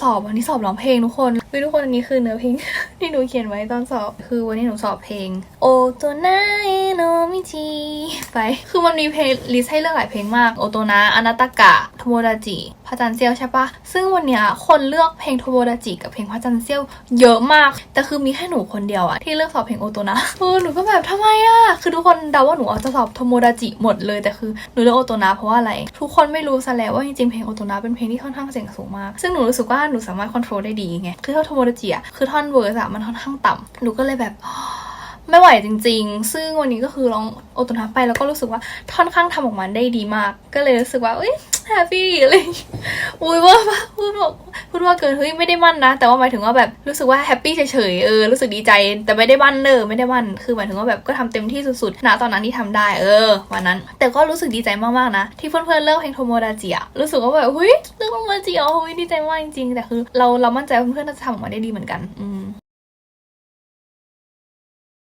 สอบวันนี้สอบร้องเพลงทุกคนคือทุกคนอันนี้คือเนื้อเพลง ที่หนูเขียนไว้ตอนสอบ คือวันนี้หนูสอบเพลง โอโตนาเอโนมิจิไป คือมันมีเพลงลิสต์ให้เลือกหลายเพลงมาก โอโตนาอนาตากะ โทโมดาจิพระจันเซียวใช่ปะซึ่งวันเนี้ยคนเลือกเพลงโทโมดาจิกับเพลงพระจันเซียวเยอะมาก แต่คือมีแค่หนูคนเดียวอะที่เลือกสอบเพลงโอโตนาเออหนูก็แบบทำไมอะคือทุกคนเดาว่าหนูอาจะสอบโทโมดาจิหมดเลยแต่คือหนูเลือกโอโตนาเพราะว่าอะไร ทุกคนไม่รู้ซะแล้วว่าจริงๆเพลงโอโตนาเป็นเพลงที่ค่อนข้างเสียงสูงมาก ซึ่งหนูรู้สึกว่าหนูสามารถควบคุมได้ดีไงคือถ้าโทโมดาจิอะคือท่อนเวอร์สอะมันค่อนข้างต่ำหนูก็เลยแบบ ไม่ไหวจริง ๆ ซึ่งวันนี้ก็คือร้องโอโตนาไปแล้วก็รู้สึกว่าค่อนข้างทำออกมาได้ดีมาก ก็เลยรู้สึกว่าเอ้ยแฮปปี้อะไรอย่างเลยอุ้ยว่าพูดบอกพูดว่าเกินเฮ้ยไม่ได้มั่นนะ แต่ว่าหมายถึงว่าแบบรู้สึกว่าแฮปปี้เฉยๆเออรู้สึกดีใจ แต่ไม่ได้มั่นเนอไม่ได้มั่นคือหมายถึงว่าแบบก็ทำเต็มที่สุดๆณตอนนั้นที่ทำได้ เออวันนั้น แต่ก็รู้สึกดีใจมากๆนะ ที่เพื่อนๆเลือกเพลงโทโมดาจิอะรู้สึกว่าแบบเฮ้ยเลือกโทโมดาจิอ๋อเฮ้ยดีใจมากจริงๆแต่คือ เราเรามั่นใจเพื่อนๆจะทำออกมาได้ดีเหมือนกัน อืม